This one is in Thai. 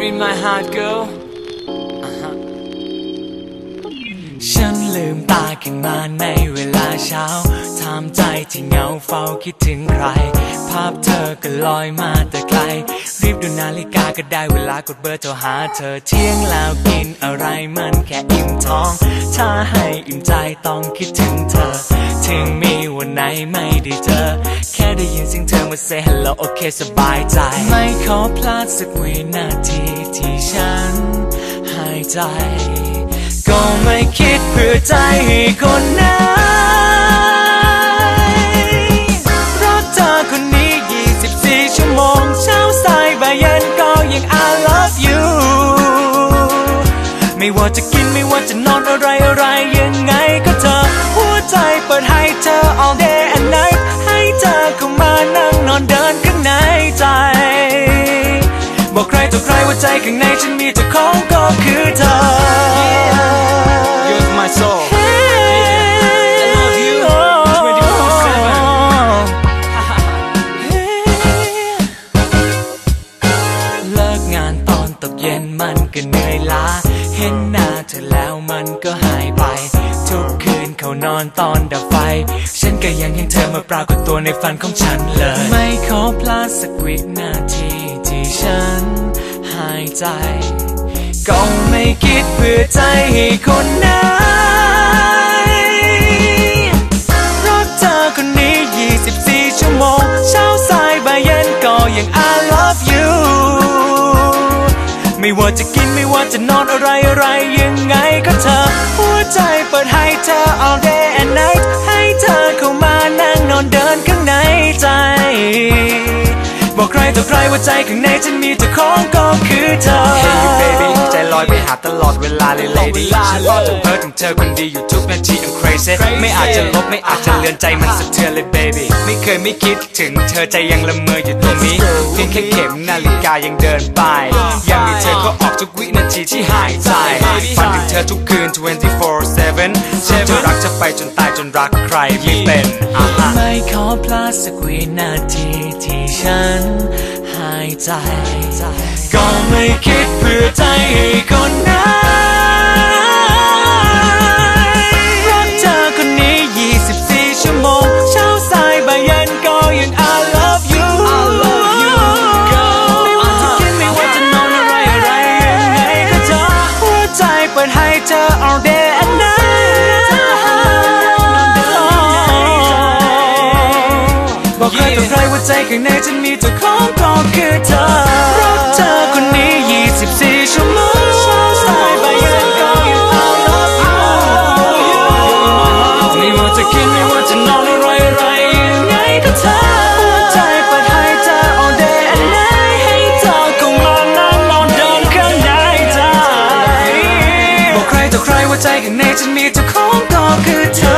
in my heart girl ฉันลืมตาขึ้นมาในเวลาเช้าทำใจที่เหงาเฝ้าคิดถึงใคร ภาพเธอก็ลอยมาแต่ไกล รีบดูนาฬิกาก็ได้เวลากดเบอร์โทรหาเธอเที่ยงแล้วกินอะไรมันแค่อิ่มท้อง ถ้าให้อิ่มใจต้องคิดถึงเธอ ถึงมี วันไหนไม่ได้เจอ แค่ได้ยินเสียงเธอมา say hello โอเคสบายใจ ไม่ขอพลาดสักวินาทีที่ฉันหายใจ ก็ไม่คิดเพื่อใจให้คนไหนรักเธอคนนี้ 24 ชั่วโมง เช้าสายบ่ายเย็นก็ยัง I love you ไม่ว่าจะกินไม่ว่าจะนอนอะไรอะไรยังไง ใครว่าใจข้างในฉันมีเจ้าของก็คือเธอ You're my soul I love you เลิกงานตอนตกเย็นมันก็เหนื่อยล้าเห็นหน้าเธอแล้วมันก็หายไปทุกคืนเขานอนตอนดับไฟฉันก็ยังเห็นเธอมาปรากฏตัวในฝันของฉันเลย ไม่ขอพลาดสักวินาทีที่ฉัน หายใจ ก็ไม่คิดเพื่อใจให้คนไหนรักเธอคนนี้ 24 ชั่วโมง เช้าสายบ่ายเย็นก็ยัง I love you ไม่ว่าจะกินไม่ว่าจะนอนอะไรอะไรยังไงก็เธอ หัวใจเปิดให้เธอ all day and night ให้เธอเข้ามานั่งนอนเดินข้างในใจ บอกใครต่อใครว่าใจข้างในฉันมีเจ้าของก็ เธอ Hey you baby ใจลอยไปหาตลอดเวลาเลย lady ตลอดเวลาฉันก็จะเพ้อถึงเธอคนดีอยู่ทุกนาที I'm crazy ไม่อาจจะลบไม่อาจจะเลือนใจมันสะเทือนเลย baby ไม่เคยไม่คิดถึงเธอใจยังละเมออยู่ตรงนี้เพียงแค่เข็มนาฬิกายังเดินไป ยังมีเธอก็ออกทุกวินาทีที่หายใจฝันถึงเธอทุกคืน 24/7ฉันจะรักเธอไปจนตายจนรักใครไม่เป็นอะฮะไม่ขอพลาดสักวินาทีที่ฉันหายใจ ก็ไม่คิดเพื่อใจให้คนนั้น ใจข้างในฉันมีเจ้าของก็คือเธอรักเธอคนนี้ 24 ชั่วโมงเช้าสายบ่ายเย็นก็ยัง I love you ไม่ว่าจะกินไม่ว่าจะนอนอะไรอะไรยังไงก็เธอหัวใจเปิดให้เธอ all day and night ให้เธอเข้ามานั่งนอนเดินข้างในใจบอกใครต่อใครว่าใจข้างในฉันมีเจ้าของก็คือเธอ